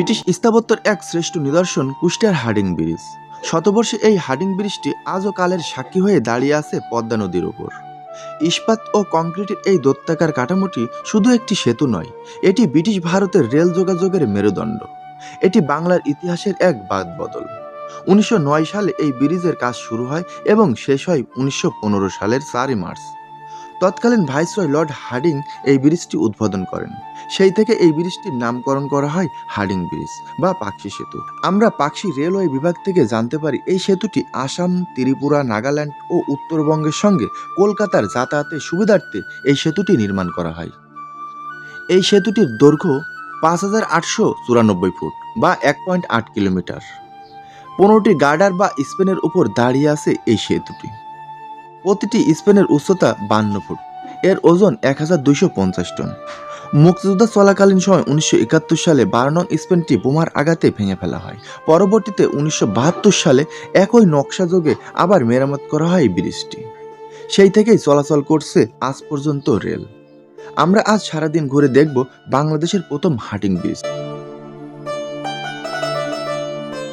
British স্থাপত্যের এক শ্রেষ্ঠ নিদর্শন কুষ্টিয়ার হার্ডিং ব্রিজ। শতবর্ষে এই হার্ডিং ব্রিজটি আজও কালের সাক্ষী হয়ে দাঁড়িয়ে আছে পদ্মা নদীর উপর। ইস্পাত ও কংক্রিটের এই দত্তাকার কাঠামোটি শুধু একটি সেতু নয়, এটি ব্রিটিশ ভারতের রেল যোগাযোগের মেরুদণ্ড। এটি বাংলার ইতিহাসের এক বাদ বদল উনিশশো নয় সালে এই ব্রিজের কাজ শুরু হয় এবং শেষ হয় উনিশশো পনেরো সালের চারই মার্চ। তৎকালীন ভাইসরয় লর্ড হার্ডিং এই ব্রিজটি উদ্বোধন করেন। সেই থেকে এই ব্রিজটির নামকরণ করা হয় হার্ডিং ব্রিজ বা পাকশি সেতু। আমরা পাকশি রেলওয়ে বিভাগ থেকে জানতে পারি এই সেতুটি আসাম, ত্রিপুরা, নাগাল্যান্ড ও উত্তরবঙ্গের সঙ্গে কলকাতার যাতায়াতের সুবিধার্থে এই সেতুটি নির্মাণ করা হয়। এই সেতুটির দৈর্ঘ্য পাঁচ হাজার আটশো চুরানব্বই ফুট বা এক পয়েন্ট আট কিলোমিটার। পনেরোটি গার্ডার বা স্পেনের উপর দাঁড়িয়ে আছে এই সেতুটি। প্রতিটি স্পেনের উচ্চতা বান্ন ফুট। এর ওজন এক হাজার দুইশো পঞ্চাশ টন। মুক্তিযুদ্ধ চলাকালীন সময় উনিশশো একাত্তর সালে বারো নং স্পেনটি বোমার আঘাতে ভেঙে ফেলা হয়। পরবর্তীতে উনিশশো বাহাত্তর সালে একই নকশা যোগে আবার মেরামত করা হয় ব্রিজটি। সেই থেকেই চলাচল করছে আজ পর্যন্ত রেল। আমরা আজ সারাদিন ঘুরে দেখব বাংলাদেশের প্রথম হাটিং ব্রিজ।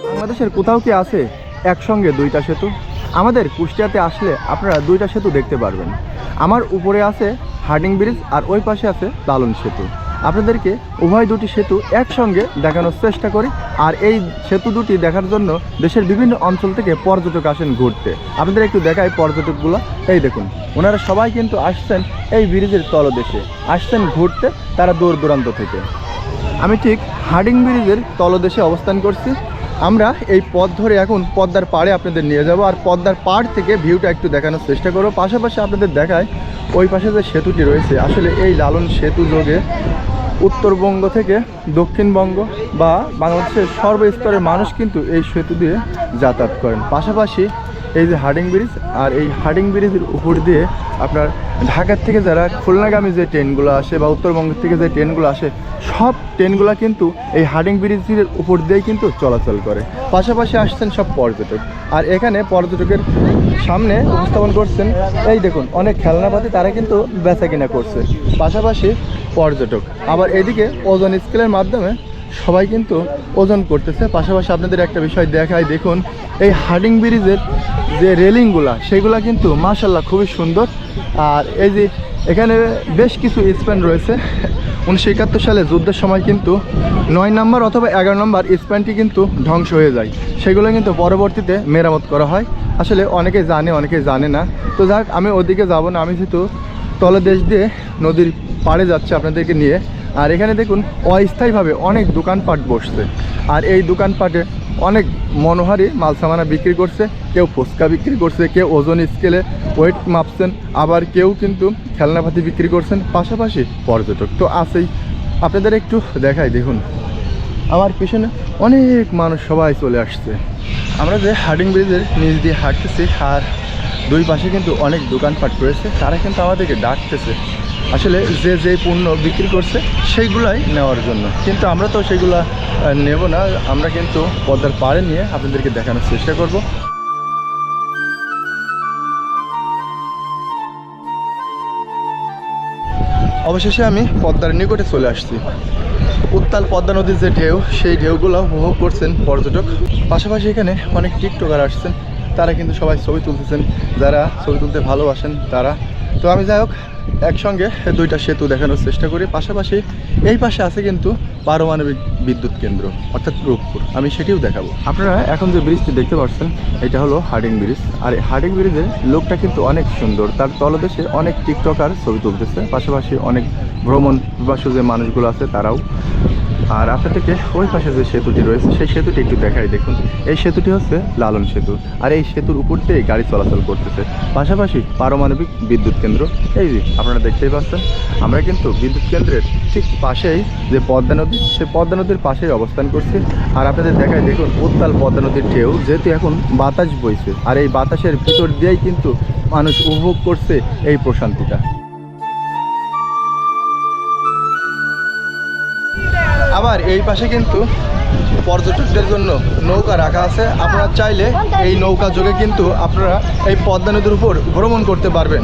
বাংলাদেশের কোথাও কি আছে একসঙ্গে দুইটা সেতু? আমাদের কুষ্টিয়াতে আসলে আপনারা দুইটা সেতু দেখতে পারবেন। আমার উপরে আছে হার্ডিং ব্রিজ আর ওই পাশে আছে লালন সেতু। আপনাদেরকে উভয় দুটি সেতু একসঙ্গে দেখানোর চেষ্টা করি আর এই সেতু দুটি দেখার জন্য দেশের বিভিন্ন অঞ্চল থেকে পর্যটক আসেন ঘুরতে। আপনাদের একটু দেখাই পর্যটকগুলো। এই দেখুন, ওনারা সবাই কিন্তু আসছেন এই ব্রিজের তলদেশে। আসছেন ঘুরতে, তারা দূর দূরান্ত থেকে। আমি ঠিক হার্ডিং ব্রিজের তলদেশে অবস্থান করছি। আমরা এই পথ ধরে এখন পদ্মার পাড়ে আপনাদের নিয়ে যাব আর পদ্মার পাড় থেকে ভিউটা একটু দেখানোর চেষ্টা করব। পাশাপাশি আপনাদের দেখায় ওই পাশে যে সেতুটি রয়েছে, আসলে এই লালন সেতু যোগে উত্তরবঙ্গ থেকে দক্ষিণবঙ্গ বা বাংলাদেশের সর্বস্তরের মানুষ কিন্তু এই সেতু দিয়ে যাতায়াত করেন। পাশাপাশি এই যে হার্ডিং ব্রিজ আর এই হার্ডিং ব্রিজের উপর দিয়ে আপনার ঢাকার থেকে যারা খুলনাগামী যে ট্রেনগুলো আসে বা উত্তরবঙ্গ থেকে যে ট্রেনগুলো আসে, সব ট্রেনগুলো কিন্তু এই হার্ডিং ব্রিজের উপর দিয়েই কিন্তু চলাচল করে। পাশাপাশি আসছেন সব পর্যটক। আর এখানে পর্যটকের সামনে উপস্থাপন করছেন, এই দেখুন, অনেক খেলনাপাতি তারা কিন্তু বেচা কিনা করছে। পাশাপাশি পর্যটক। আবার এদিকে ওজন স্কেলের মাধ্যমে সবাই কিন্তু ওজন করতেছে। পাশাপাশি আপনাদের একটা বিষয় দেখায় দেখুন, এই হার্ডিং ব্রিজের যে রেলিংগুলা, সেগুলা কিন্তু মাশাল্লাহ খুবই সুন্দর। আর এই যে এখানে বেশ কিছু স্প্যান রয়েছে। উনিশশো একাত্তর সালে যুদ্ধের সময় কিন্তু নয় নম্বর অথবা এগারো নম্বর স্প্যানটি কিন্তু ধ্বংস হয়ে যায়। সেগুলো কিন্তু পরবর্তীতে মেরামত করা হয়। আসলে অনেকে জানে অনেকে জানে না। তো যাক, আমি ওদিকে যাব না। আমি যেহেতু তলদেশ দিয়ে নদীর পাড়ে যাচ্ছে আপনাদেরকে নিয়ে। আর এখানে দেখুন, অস্থায়ীভাবে অনেক দোকানপাট বসছে। আর এই দোকানপাটে অনেক মনোহারি মাল সামানা বিক্রি করছে, কেউ ফুচকা বিক্রি করছে, কেউ ওজন স্কেলে ওয়েট মাপছেন, আবার কেউ কিন্তু খেলনাপাতি বিক্রি করছেন, পাশাপাশি পর্যটক। তো আছেই। আপনাদের একটু দেখাই, দেখুন। আমার পিছনে অনেক মানুষ সবাই চলে আসছে। আমরা যে হার্ডিং ব্রিজের নিচ দিয়ে হাঁটতেছি, আর দুই পাশে কিন্তু অনেক দোকানপাট রয়েছে, তারা কিন্তু আমাদেরকে ডাকতেছে। আসলে যে যে পণ্য বিক্রি করছে, সেইগুলাই নেওয়ার জন্য। কিন্তু আমরা তো সেগুলা নেব না। আমরা কিন্তু পদ্মার পাড়ে নিয়ে আপনাদেরকে দেখানোর চেষ্টা করব। অবশেষে আমি পদ্মার নিকটে চলে আসছি। উত্তাল পদ্মা নদীর যে ঢেউ, সেই ঢেউগুলো উপভোগ করছেন পর্যটক। পাশাপাশি এখানে অনেক টিকটকার আসছেন। তারা কিন্তু সবাই ছবি তুলতেছেন। যারা ছবি তুলতে ভালোবাসেন, তারা তো আমি যাই হোক, একসঙ্গে দুইটা সেতু দেখানোর চেষ্টা করি। পাশাপাশি এই পাশে আছে কিন্তু পারমাণবিক বিদ্যুৎ কেন্দ্র, অর্থাৎ রূপপুর। আমি সেটিও দেখাবো। আপনারা এখন যে ব্রিজটি দেখতে পাচ্ছেন এটা হলো হার্ডিং ব্রিজ। আর এই হার্ডিং ব্রিজের লোকটা কিন্তু অনেক সুন্দর। তার তলদেশে অনেক টিকটকার ছবি তুলতেছে। পাশাপাশি অনেক ভ্রমণ পিপাসু যে মানুষগুলো আছে, তারাও আর আপনাদেরকে ওই পাশে যে সেতুটি রয়েছে, সেই সেতুটি একটু দেখাই দেখুন। এই সেতুটি হচ্ছে লালন সেতু। আর এই সেতুর উপর দিয়ে গাড়ি চলাচল করতেছে। পাশাপাশি পারমাণবিক বিদ্যুৎ কেন্দ্র। এই যে, আপনারা দেখতেই পাচ্ছেন, আমরা কিন্তু বিদ্যুৎ কেন্দ্রের ঠিক পাশেই যে পদ্মা নদী সে পদ্মা নদীর পাশেই অবস্থান করছি। আর আপনাদের দেখাই দেখুন, উত্তাল পদ্মা নদীর ঢেউ, যেহেতু এখন বাতাস বইছে। আর এই বাতাসের ভিতর দিয়েই কিন্তু মানুষ উপভোগ করছে এই প্রশান্তিটা। আবার এই পাশে কিন্তু পর্যটকদের জন্য নৌকা রাখা আছে। আপনারা চাইলে এই নৌকা যোগে কিন্তু আপনারা এই পদ্মা নদীর উপর ভ্রমণ করতে পারবেন।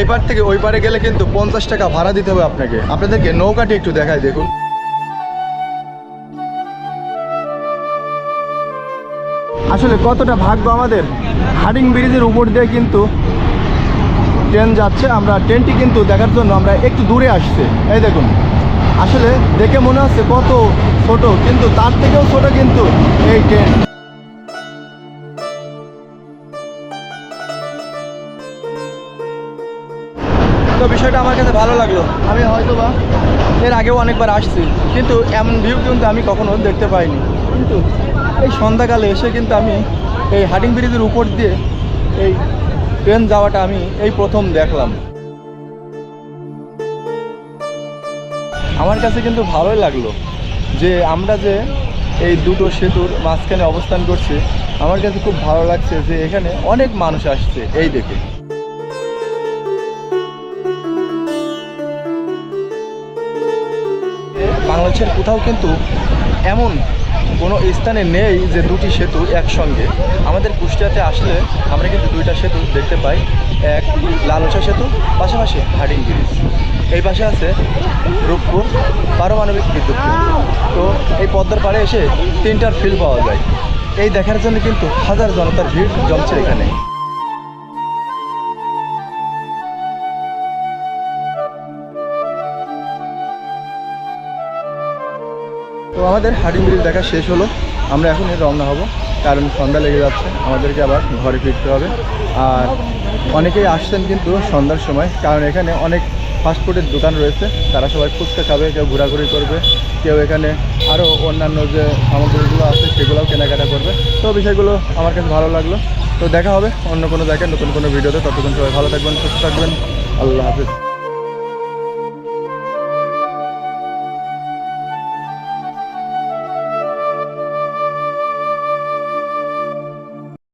এই পার থেকে ওই পারে গেলে কিন্তু পঞ্চাশ টাকা ভাড়া দিতে হবে আপনাকে। আপনাদেরকে নৌকাটি একটু দেখাই, দেখুন। আসলে কতটা ভাগ্য আমাদের। হার্ডিং ব্রিজের উপর দিয়ে কিন্তু ট্রেন যাচ্ছে। আমরা ট্রেনটি কিন্তু দেখার জন্য আমরা একটু দূরে আসছে। এই দেখুন। আসলে দেখে মনে হচ্ছে কত ছোট কিন্তু তার থেকেও ছোট কিন্তু এই ট্রেন তো বিষয়টা আমার কাছে ভালো লাগল। আমি হয়তো বা এর আগেও অনেকবার আসছি কিন্তু এমন ভিউ কিন্তু আমি কখনো দেখতে পাইনি। কিন্তু এই সন্ধ্যাকালে এসে কিন্তু আমি এই হাডিং ব্রিজের উপর দিয়ে এই ট্রেন যাওয়াটা আমি এই প্রথম দেখলাম। আমার কাছে কিন্তু ভালোই লাগল যে আমরা যে এই দুটো সেতুর মাঝখানে অবস্থান করছি, আমার কাছে খুব ভালো লাগছে যে এখানে অনেক মানুষ আসছে এই দেখে। বাংলাদেশের কোথাও কিন্তু এমন কোনো স্থানে নেই যে দুটি সেতু একসঙ্গে। আমাদের কুষ্টিয়াতে আসলে আমরা কিন্তু দুইটা সেতু দেখতে পাই, এক লালচা সেতু, পাশাপাশি হার্ডিং ব্রিজ। এই পাশে আছে রূপপুর পারমাণবিক বিদ্যুৎ তো এই পদ্মার পাড়ে এসে তিনটার ফিল পাওয়া যায়। এই দেখার জন্য কিন্তু হাজার জনতার ভিড় জমছে এখানে। তো আমাদের হাডিং ব্রিজ দেখা শেষ হলো। আমরা এখন রওনা হব, কারণ সন্ধ্যা লেগে যাচ্ছে। আমাদেরকে আবার ঘরে ফিরতে হবে। আর অনেকেই আসছেন কিন্তু সন্ধ্যার সময়, কারণ এখানে অনেক ফাস্টফুডের দোকান রয়েছে। তারা সবাই ফুচকা খাবে, কেউ ঘোরাঘুরি করবে, কেউ এখানে আরও অন্যান্য যে সামগ্রীগুলো আছে সেগুলোও কেনাকাটা করবে। তো বিষয়গুলো আমার কাছে ভালো লাগল। তো দেখা হবে অন্য কোনো জায়গায় নতুন কোনো ভিডিওতে। ততক্ষণ সবাই ভালো থাকবেন, সুস্থ থাকবেন। আল্লাহ হাফিজ।